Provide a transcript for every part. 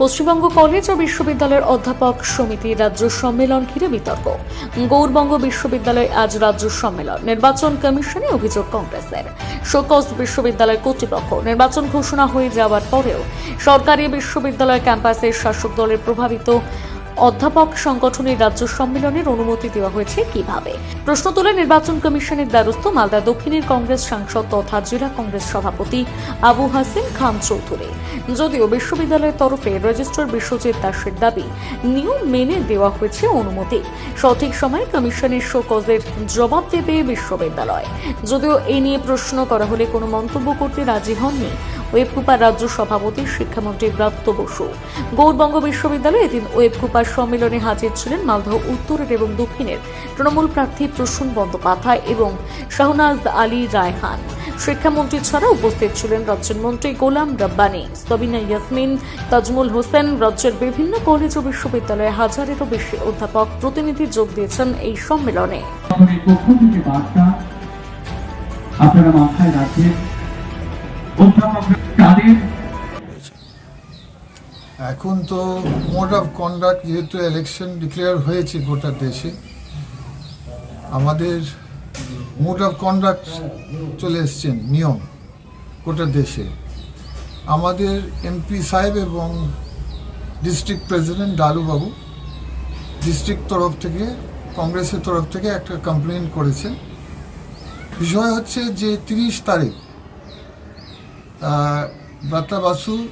Paschimbanga college ও বিশ্ববিদ্যালয়ের অধ্যাপক সমিতি রাজ্য সম্মেলন ঘিরে বিতর্ক। গৌরবঙ্গ বিশ্ববিদ্যালয় আজ রাজ্য সম্মেলন, নির্বাচন কমিশনে অভিযোগ কংগ্রেসের। শোকজ বিশ্ববিদ্যালয় কর্তৃপক্ষ, নির্বাচন ঘোষণা হয়ে যাওয়ার পরেও সরকারি বিশ্ববিদ্যালয় ক্যাম্পাসের শাসক দলের প্রভাবিত অধ্যাপক সংগঠনের রাজ্য সম্মেলনের অনুমতি দেওয়া হয়েছে কীভাবে? প্রশ্ন তুলে নির্বাচন কমিশনের দ্বারস্থ মালদা দক্ষিণের কংগ্রেস সাংসদ তথা জেলা কংগ্রেস সভাপতি আবু হাসিন খান চৌধুরী। যদিও বিশ্ববিদ্যালয়ের তরফে রেজিস্ট্রার বিশ্বজিৎ দাসের দাবি, নিয়ম মেনে দেওয়া হয়েছে অনুমতি। সঠিক সময়ে কমিশনের শোকজের জবাব দেবে বিশ্ববিদ্যালয়। যদিও এ নিয়ে প্রশ্ন করা হলে কোনো মন্তব্য করতে রাজি হননি। ওয়েবকুপার রাজ্য সভাপতি শিক্ষামন্ত্রী ব্রাত্য বসু। গৌরবঙ্গ বিশ্ববিদ্যালয়ে এদিন ওয়েবকুপার সম্মেলনে হাজির ছিলেন মালদহ, উত্তরের এবং দক্ষিণের তৃণমূল প্রার্থী প্রসূন বন্দ্যোপাধ্যায় এবং শাহনাজ আলী রায়হান। শিক্ষামন্ত্রী ছাড়া উপস্থিত ছিলেন রাজ্যের মন্ত্রী গোলাম রব্বানী সবিনা ইয়াসমিন, তাজমুল হোসেন, রাজ্যের বিভিন্ন কলেজ ও বিশ্ববিদ্যালয়ে হাজারেরও বেশি অধ্যাপক প্রতিনিধি যোগ দিয়েছেন এই সম্মেলনে। আপনারা মাথায় রাখবেন অধ্যাপকরা এখন তো মোড অফ কন্ডাক্ট যেহেতু ইলেকশন ডিক্লেয়ার হয়েছে গোটা দেশে, আমাদের মোড অফ কন্ডাক্ট চলে এসছেন, নিয়ম গোটা দেশে। আমাদের এমপি সাহেব এবং ডিস্ট্রিক্ট প্রেসিডেন্ট ডালুবাবু ডিস্ট্রিক্ট তরফ থেকে কংগ্রেসের তরফ থেকে একটা কমপ্লেন করেছেন। বিষয় হচ্ছে যে তিরিশ তারিখ ব্রাতা বাসু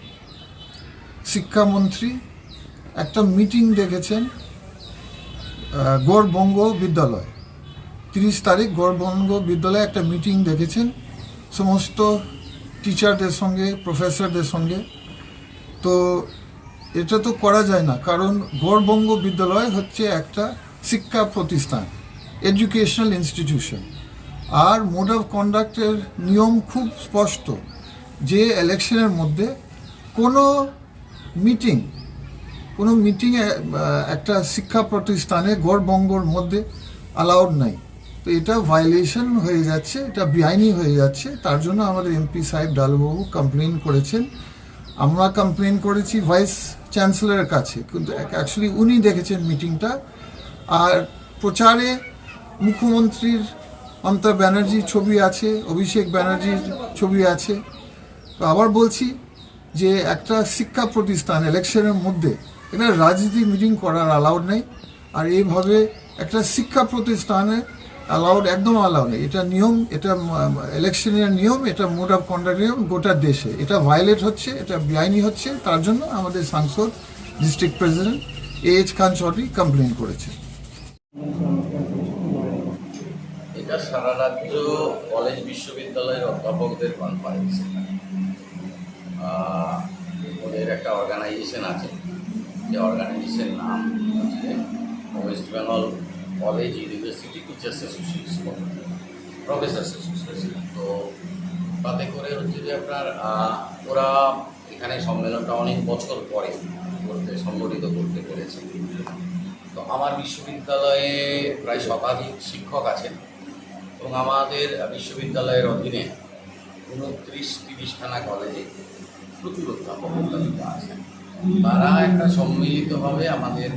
শিক্ষামন্ত্রী একটা মিটিং আহ, গৌরবঙ্গ বিদ্যালয়। তিরিশ তারিখ গৌরবঙ্গ বিদ্যালয়ে একটা মিটিং ডেকেছেন সমস্ত টিচারদের সঙ্গে প্রফেসরদের সঙ্গে। তো এটা তো করা যায় না কারণ গৌরবঙ্গ বিদ্যালয় হচ্ছে একটা শিক্ষা প্রতিষ্ঠান এডুকেশনাল ইনস্টিটিউশন আর মোড অফ কন্ডাক্টের নিয়ম খুব স্পষ্ট। যে ইলেকশনের মধ্যে কোনো মিটিং কোনো মিটিংয়ে একটা শিক্ষা প্রতিষ্ঠানে গড়বঙ্গর মধ্যে অ্যালাউড নাই। তো এটা ভায়োলেশন হয়ে যাচ্ছে, এটা বেআইনি হয়ে যাচ্ছে। তার জন্য আমাদের এমপি সাহেব ডালবাবু কমপ্লেন করেছেন। আমরা কমপ্লেন করেছি ভাইস চ্যান্সেলরের কাছে, কিন্তু অ্যাকচুয়ালি উনি দেখেছেন মিটিংটা আর প্রচারে মুখ্যমন্ত্রীর মমতা ব্যানার্জির ছবি আছে, অভিষেক ব্যানার্জির ছবি আছে। তো আবার বলছি যে একটা শিক্ষা প্রতিষ্ঠান ইলেকশনের মধ্যে, এখানে রাজনীতি মিটিং করার অ্যালাউড নেই, আর এইভাবে একটা শিক্ষা প্রতিষ্ঠানে অ্যালাউড একদম অ্যালাউড নেই। এটা নিয়ম, এটা ইলেকশনের নিয়ম, এটা মোড অফ কন্ডাক্ট নিয়ম গোটা দেশে। এটা ভায়োলেট হচ্ছে, এটা বেআইনি হচ্ছে, তার জন্য আমাদের সাংসদ district president A H Khan Chowdhury complain করেছে। এটা সারা রাজ্য কলেজ বিশ্ববিদ্যালয়ের অধ্যাপকদের কনফারেন্স ওদের একটা অর্গানাইজেশন আছে। যে অর্গানাইজেশন নাম হচ্ছে West Bengal college university teachers association professors association তো তাতে করে হচ্ছে যে আপনার ওরা এখানে সম্মেলনটা অনেক বছর পরে করতে, সংগঠিত করতে পেরেছে। তো আমার বিশ্ববিদ্যালয়ে প্রায় শতাধিক শিক্ষক আছেন এবং আমাদের বিশ্ববিদ্যালয়ের অধীনে উনত্রিশ তিরিশখানা কলেজে প্রচুর অধ্যাপক আছেন তারা একটা সম্মিলিতভাবে আমাদের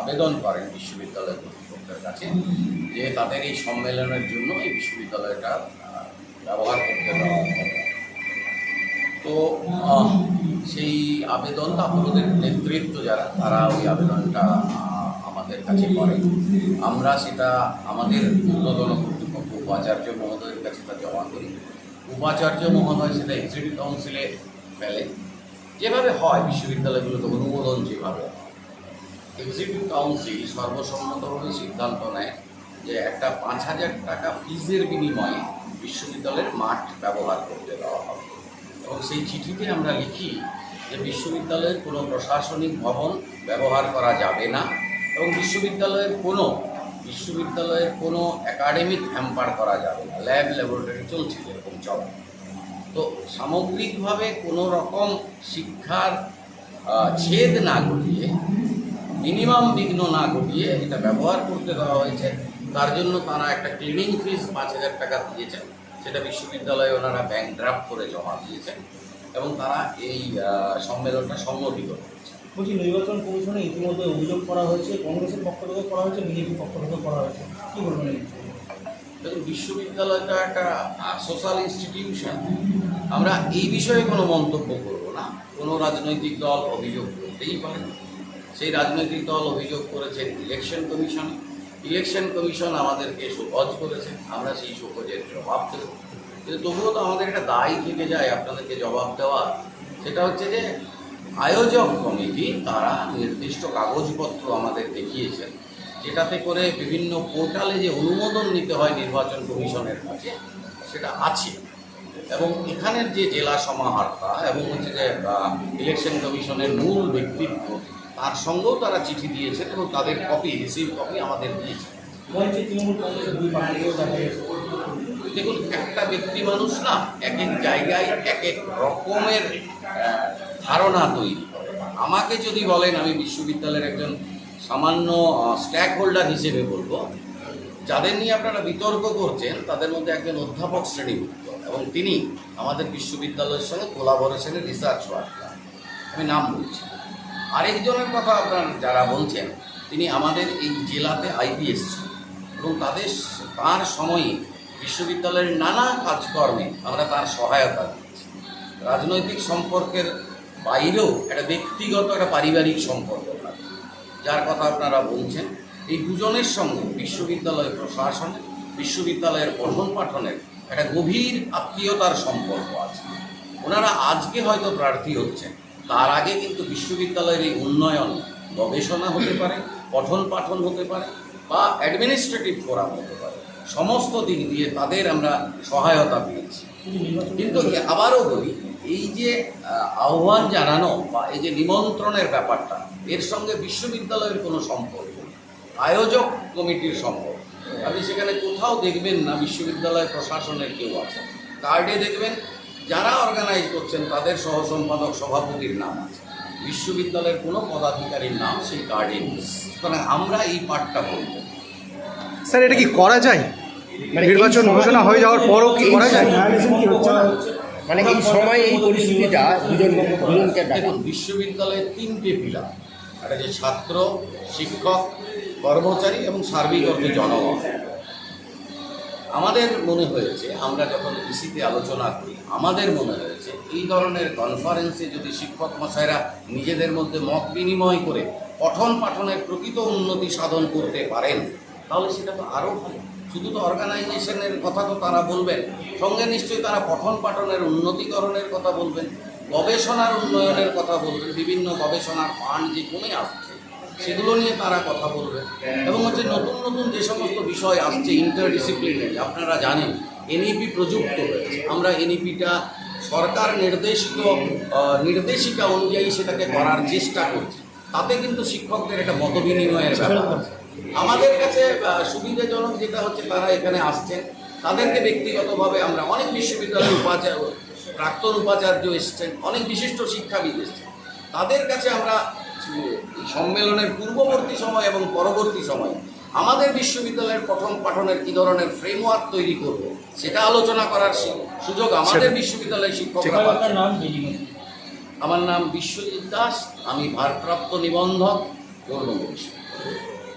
আবেদন করেন বিশ্ববিদ্যালয় কর্তৃপক্ষের কাছে যে তাদের এই সম্মেলনের জন্য এই বিশ্ববিদ্যালয়টা ব্যবহার করতে তো সেই আবেদন আপনাদের নেতৃত্ব যারা, তারা ওই আবেদনটা আমাদের কাছে করে আমরা সেটা আমাদের ঊর্ধ্বতন কর্তৃপক্ষ, উপাচার্য মহোদয়ের কাছে তা জমা করি। উপাচার্য মহোদয় সেটা এক্সিকিউটিভ কাউন্সিলে ফেলে যেভাবে হয় বিশ্ববিদ্যালয়গুলোতে অনুমোদন যেভাবে এক্সিকিউটিভ কাউন্সিল সর্বসম্মতভাবে সিদ্ধান্ত নেয় যে একটা পাঁচ হাজার টাকা ফিজের বিনিময়ে বিশ্ববিদ্যালয়ের মাঠ ব্যবহার করতে দেওয়া হবে। এবং সেই চিঠিতে আমরা লিখি যে বিশ্ববিদ্যালয়ের কোনো প্রশাসনিক ভবন ব্যবহার করা যাবে না এবং বিশ্ববিদ্যালয়ের কোনো বিশ্ববিদ্যালয়ের কোনো একাডেমিক হ্যাম্পার করা যাবে না। ল্যাব ল্যাবরেটরি চলছে যেরকম চলে তো সামগ্রিকভাবে কোনো রকম শিক্ষার ছেদ না ঘটিয়ে মিনিমাম বিঘ্ন না ঘটিয়ে এটা ব্যবহার করতে দেওয়া হয়েছে। তার জন্য তারা একটা ক্লিনিং ফিস পাঁচ হাজার টাকা দিয়েছেন। সেটা বিশ্ববিদ্যালয়ে ওনারা ব্যাংক ড্রাফট করে জমা দিয়েছেন এবং তারা এই সম্মেলনটা সংগঠিত করেছে বলছি, নির্বাচন কমিশনে ইতিমধ্যে অভিযোগ করা হয়েছে, কংগ্রেসের পক্ষ থেকে করা হয়েছে, বিজেপির পক্ষ থেকে করা হয়েছে। কি বলবেন দেখুন, বিশ্ববিদ্যালয়টা একটা সোশ্যাল ইনস্টিটিউশন আমরা এই বিষয়ে কোনো মন্তব্য করব না। কোনো রাজনৈতিক দল অভিযোগ করতেই পারে। সেই রাজনৈতিক দল অভিযোগ করেছে ইলেকশন কমিশন ইলেকশন কমিশন আমাদেরকে শোকজ করেছে। আমরা সেই শোকজের জবাব দেব। কিন্তু তবুও তো আমাদের একটা দায় থেকে যায় আপনাদেরকে জবাব দেওয়ার সেটা হচ্ছে যে আয়োজক কমিটি তারা নির্দিষ্ট কাগজপত্র আমাদের দেখিয়েছেন, যেটাতে করে বিভিন্ন পোর্টালে যে অনুমোদন নিতে হয় নির্বাচন কমিশনের কাছে, সেটা আছে। এবং এখানের যে জেলা সমাহর্তা এবং হচ্ছে যে ইলেকশন কমিশনের মূল ব্যক্তিত্ব, তার সঙ্গেও তারা চিঠি দিয়েছেন এবং তাদের কপি রিসিভ কপি আমাদের দিয়েছে দেখুন, একটা ব্যক্তি মানুষ না, এক এক জায়গায় এক এক রকমের ধারণা তৈরি আমাকে যদি বলেন, আমি বিশ্ববিদ্যালয়ের একজন সামান্য স্ট্যাক হোল্ডার হিসেবে বলব, যাদের নিয়ে আপনারা বিতর্ক করছেন, তাদের মধ্যে একজন অধ্যাপক শ্রেণীভুক্ত এবং তিনি আমাদের বিশ্ববিদ্যালয়ের সঙ্গে কোলাবোরেশনের রিসার্চ ওয়ার্ক আমি নাম বলছি। আরেকজনের কথা আপনার যারা বলছেন, তিনি আমাদের এই জেলাতে আইপিএস এবং তাদের তার সময়ে বিশ্ববিদ্যালয়ের নানা কাজকর্মে আমরা তার সহায়তা দিয়েছি রাজনৈতিক সম্পর্কের বাইরেও একটা ব্যক্তিগত, একটা পারিবারিক সম্পর্ক যার কথা আপনারা বলছেন, এই দুজনের সঙ্গে বিশ্ববিদ্যালয় প্রশাসনের, বিশ্ববিদ্যালয়ের পঠন পাঠনের একটা গভীর আত্মীয়তার সম্পর্ক আছে। ওনারা আজকে হয়তো প্রার্থী হচ্ছেন, তার আগে কিন্তু বিশ্ববিদ্যালয়ের এই উন্নয়ন গবেষণা হতে পারে পঠন পাঠন হতে পারে, বা অ্যাডমিনিস্ট্রেটিভ ফোরাম হতে পারে। সমস্ত দিক দিয়ে তাদের আমরা সহায়তা পেয়েছি। কিন্তু আবারও বলি এই যে আহ্বান জানানো বা এই যে নিমন্ত্রণের ব্যাপারটা এর সঙ্গে বিশ্ববিদ্যালয়ের কোনো সম্পর্ক আয়োজক কমিটির সম্পর্ক আপনি সেখানে কোথাও দেখবেন না বিশ্ববিদ্যালয় প্রশাসনের কেউ আছে। কার্ডে দেখবেন যারা অর্গানাইজ করছেন তাদের সহ সম্পাদক সভাপতির নাম আছে। বিশ্ববিদ্যালয়ের কোনো পদাধিকারীর নাম সেই কার্ডে নেই। সুতরাং আমরা এই পাঠটা বলব। স্যার এটা কি করা যায়? নির্বাচন ঘোষণা হয়ে যাওয়ার পরও কি করা যায়? মানে এই সময় এই পরিস্থিতিটা দুজন দুজনকে দেখুন বিশ্ববিদ্যালয়ের তিনটে পিলার একটা যে ছাত্র, শিক্ষক, কর্মচারী এবং সার্বিক অর্থে জনগণ। আমাদের মনে হয়েছে, আমরা যখন ইসিতে আলোচনা করি, আমাদের মনে হয়েছে, এই ধরনের কনফারেন্সে যদি শিক্ষক মশাইরা নিজেদের মধ্যে মত বিনিময় করে পঠন পাঠনের প্রকৃত উন্নতি সাধন করতে পারেন, তাহলে সেটা তো আরও ভালো। শুধু তো অর্গানাইজেশনের কথা তো তারা বলবেন, সঙ্গে নিশ্চয়ই তারা পঠন পাঠনের উন্নতিকরণের কথা বলবেন, গবেষণার উন্নয়নের কথা বলবেন, বিভিন্ন গবেষণার ফান্ড যে কমে আসছে, সেগুলো নিয়ে তারা কথা বলবেন। এবং হচ্ছে নতুন নতুন যে সমস্ত বিষয় আসছে ইন্টারডিসিপ্লিনারি আপনারা জানেন এনইপি প্রযুক্ত হয়েছে। আমরা এনইপিটা সরকার নির্দেশিত নির্দেশিকা অনুযায়ী সেটাকে করার চেষ্টা করছি। তাতে কিন্তু শিক্ষকদের একটা মত বিনিময়ের ব্যাপার আছে। আমাদের কাছে সুবিধাজনক যেটা হচ্ছে তারা এখানে আসছেন। তাদেরকে ব্যক্তিগতভাবে আমরা অনেক বিশ্ববিদ্যালয়ের উপাচার্য প্রাক্তন উপাচার্য এসছেন অনেক বিশিষ্ট শিক্ষাবিদ এসছেন। তাদের কাছে আমরা সম্মেলনের পূর্ববর্তী সময় এবং পরবর্তী সময় আমাদের বিশ্ববিদ্যালয়ের পঠন পাঠনের কী ধরনের ফ্রেমওয়ার্ক তৈরি করব সেটা আলোচনা করার সুযোগ আমাদের বিশ্ববিদ্যালয়ের শিক্ষকরা আমার নাম বিশ্বজিৎ দাস আমি ভারপ্রাপ্ত নিবন্ধক বিশ্ববিদ্যালয়